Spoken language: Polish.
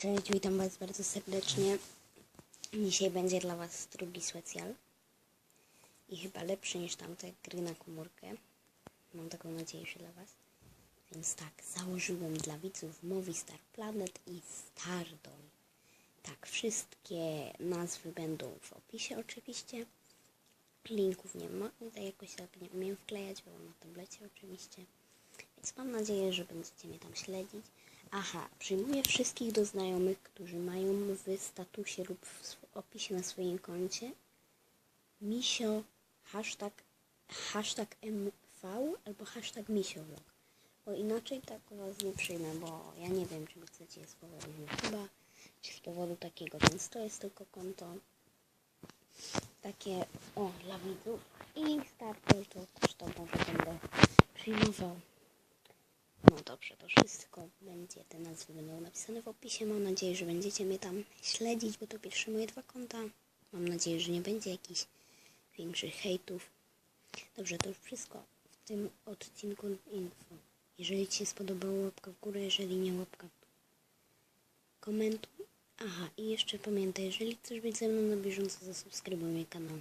Cześć, witam Was bardzo serdecznie. Dzisiaj będzie dla Was drugi specjal. I chyba lepszy niż tamte gry na komórkę. Mam taką nadzieję, że dla Was. Więc tak, założyłem dla widzów Movistar Planet i Stardom. Tak, wszystkie nazwy będą w opisie oczywiście. Linków nie ma, tutaj jakoś tak nie umiem wklejać, bo na tablecie oczywiście. Więc mam nadzieję, że będziecie mnie tam śledzić. Aha, przyjmuję wszystkich do znajomych, którzy mają w statusie lub w opisie na swoim koncie misio, hashtag, hashtag MV albo hashtag misiovlog. Bo inaczej tak was nie przyjmę, bo ja nie wiem, czy chcecie z powodu YouTube'a, czy z powodu takiego, więc to jest tylko konto takie, o, dla widzów. I starter to kosztowo, że będę przyjmował. Dobrze, to wszystko będzie, te nazwy będą napisane w opisie. Mam nadzieję, że będziecie mnie tam śledzić, bo to pierwsze moje dwa konta. Mam nadzieję, że nie będzie jakichś większych hejtów. Dobrze, to już wszystko w tym odcinku info. Jeżeli Ci się spodobało, łapka w górę, jeżeli nie, łapka w dół. Komentuj. Aha, i jeszcze pamiętaj, jeżeli chcesz być ze mną na bieżąco, zasubskrybuj mój kanał.